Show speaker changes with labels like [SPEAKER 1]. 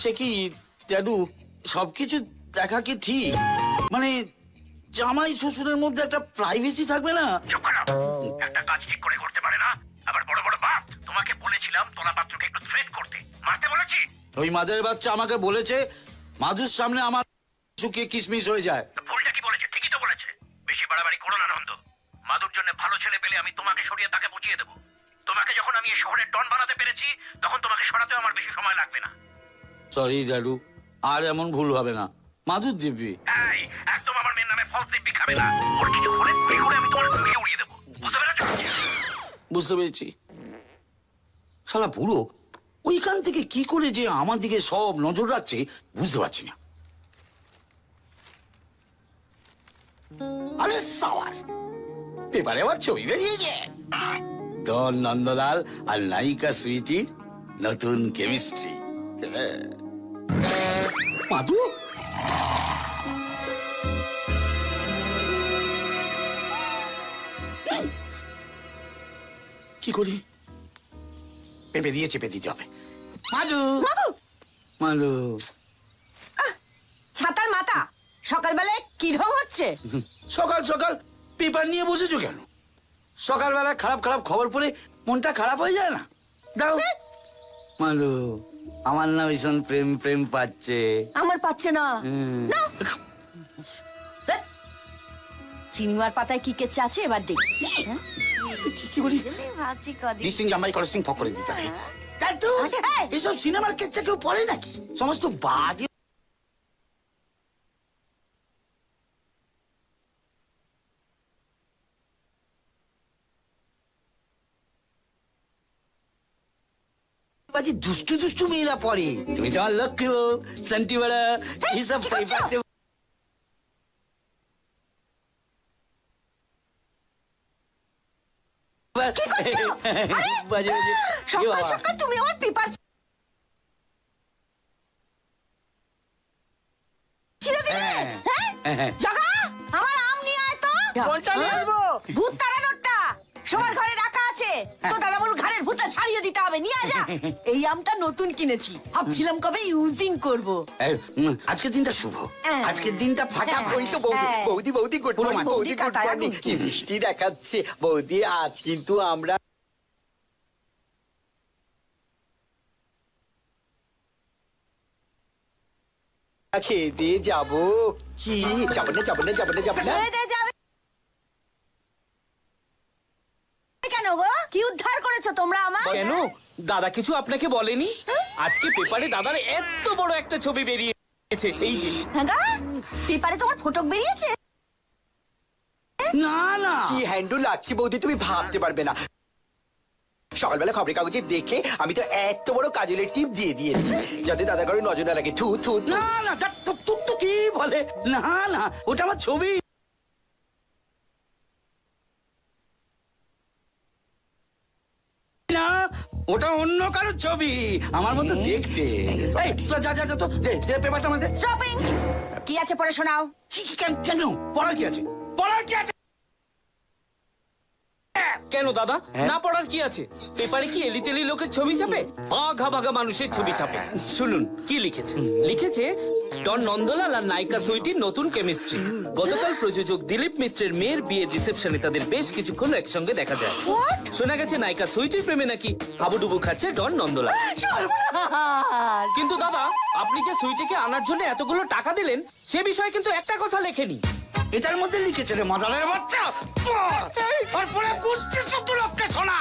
[SPEAKER 1] সে কি ড্যাডু? সবকিছু দেখা কি ঠিক? মানে জামাই শ্বশুরের মধ্যে একটা প্রাইভেসি থাকবে না?
[SPEAKER 2] একটা কাজ ঠিক করে করতে পারে না? আবার বড় বড় বাপ তোমাকে বলেছিলাম তোলা পাত্রকে একটু থ্রেট করতে। মারতে বলেছি।
[SPEAKER 1] ওই মাদের বাচ্চা আমাকে বলেছে মাধুর সামনে আমার শুকিয়ে কিসমিস হয়ে যায়।
[SPEAKER 2] ভুলটা কি বলেছে? ঠিকই তো বলেছে। বেশি বাড়াবাড়ি করো না নন্দ। মাদুর জন্য ভালো ছেলে পেলে আমি তোমাকে সরিয়ে তাকে বুঝিয়ে দেবো। তোমাকে যখন আমি এই শহরের ডন বানাতে পেরেছি তখন তোমাকে সরাতেও আমার বেশি সময় লাগবে না।
[SPEAKER 1] সরি ড্যাডু আর এমন ভুল হবে না। মাধুর দিব্যি।
[SPEAKER 2] এই একদম আমার মেয়ের নামে ফলস দিব্যি খাবে না। ওর কিছু হলে গুলি করে আমি তোমার ঘুমিয়ে উড়িয়ে দেবো। বুঝতে পেরেছ?
[SPEAKER 1] বুঝতে পেরেছি। শালা বুড়ো ওইখান থেকে কি করে যে আমার দিকে সব নজর রাখছে বুঝতে পারছি না। আরে সাওয়ার পেপারে আবার ছবি বেরিয়েছে। ডন নন্দলাল আর নায়িকা সুইটির নতুন কেমিস্ট্রি মাধু কি করি? পেঁপে দিয়ে চেপে দিতে হবে। মাধু!
[SPEAKER 3] বাবু
[SPEAKER 1] মাধু!
[SPEAKER 3] ছাতার মাথা। সকালবেলায় কি ঢং হচ্ছে?
[SPEAKER 1] সকাল সকাল পেপার নিয়ে বসেছো কেন? সকালবেলা খারাপ খারাপ খবর পড়ে মনটা খারাপ হয়ে যায় না? দাও। মাধু আমার না ভীষণ প্রেম প্রেম পাচ্ছে।
[SPEAKER 3] আমার পাচ্ছে না। সিনেমার পাতায় কি কেচ্ছে আছে এবার দেখ।
[SPEAKER 1] কি- কি বলি?
[SPEAKER 3] ভাবছি
[SPEAKER 1] ডিস্টিং জামাই করেস্টিং ফক করে দিতে হবে। তাই তো
[SPEAKER 3] এই!
[SPEAKER 1] এসব সিনেমার কেচ্ছা কেউ পড়ে নাকি? সমস্ত বাজে বাজে দুষ্টু দুষ্টু মেয়েরা পড়ে। তুমি তো আমার লক্ষ্য শান্তি বড়া এইসব?
[SPEAKER 3] আরে! সকাল সকাল তুমি আমার পেপার ছিঁড়ে দিলে?
[SPEAKER 1] হ্যাঁ।
[SPEAKER 3] হ্যাঁ? জগা আমার আম নিয়ে আয় তো।
[SPEAKER 4] কোনটা নিয়ে আসব?
[SPEAKER 3] ভূত তাড়ানোরটা। সবার ঘরে রাখা আছে। তো দাদা ঘরের ভূতটা ছাড়িয়ে দিতে হবে নিয়ে যা। এই আমটা নতুন কিনেছি ভাবছিলাম কবে ইউজিং করব।
[SPEAKER 1] আজকের দিনটা শুভ।
[SPEAKER 3] হ্যাঁ।
[SPEAKER 1] আজকের দিনটা ফাটা
[SPEAKER 3] হ্যাঁ।
[SPEAKER 4] ওই তো বৌদি
[SPEAKER 3] হ্যাঁ।
[SPEAKER 4] বৌদি গুড মর্নিং বৌদি
[SPEAKER 3] বৌদি
[SPEAKER 4] গুড মর্নিং কি মিষ্টি দেখাচ্ছে। বৌদি আজ কিন্তু আমরা খেয়ে দিয়ে যাব। কি? যাব না যাব না যাব না যাব না
[SPEAKER 3] হয়ে দে যাবে কেন গো? কি উদ্ধার করেছ তোমরা আমার
[SPEAKER 5] কেন? দাদা কিছু আপনাকে বলেনি? আজকে পেপারে দাদার এত বড় একটা ছবি বেরিয়েছে। এই যে।
[SPEAKER 3] হ্যাঁ পেপারে তোমার ফটক বেরিয়েছে?
[SPEAKER 1] না না।
[SPEAKER 4] কি হ্যান্ডু লাগছে বৌদি তুমি ভাবতে পারবে না। সকালবেলা খবরের কাগজে দেখে আমি তো এত বড় কাজলের টিপ দিয়ে দিয়েছি। যাতে দাদা করে নজর না লাগে। থু থু
[SPEAKER 1] না না তো কি বলে? না না ওটা আমার ছবি না ওটা অন্য কারোর ছবি। আমার মতো দেখতে। এই তোরা যা যা যা তো। দে দে পেপারটা আমাদের।
[SPEAKER 3] স্টপিং কি আছে পড়ে শোনাও?
[SPEAKER 1] কি কি কেন কেন? পড়ার কি আছে? পড়ার কি আছে?
[SPEAKER 5] কেন দাদা? না পড়ার কি আছে? পেপারে কি এলি তেলি লোকের ছবি ছাপে বাঘা বাঘা মানুষের ছবি ছাপে শুনুন। কি লিখেছে? লিখেছে ডন নন্দলাল আর নায়িকা সুইটির নতুন কেমিস্ট্রি। গতকাল প্রযোজক দিলীপ মিত্রের মেয়ের বিয়ের রিসেপশনে তাদের বেশ কিছুক্ষণ একসঙ্গে দেখা যায়। শোনা গেছে নায়িকা সুইটির প্রেমে নাকি হাবুডুবু খাচ্ছে ডন নন্দলাল। কিন্তু দাদা আপনি যে সুইটিকে আনার জন্য এতগুলো টাকা দিলেন সে বিষয়ে কিন্তু একটা কথা লেখেনি।
[SPEAKER 1] এটার মধ্যে লিখেছে রে মাদারের বাচ্চা! আর পরে কুস্তি শুধু লোককে শোনা।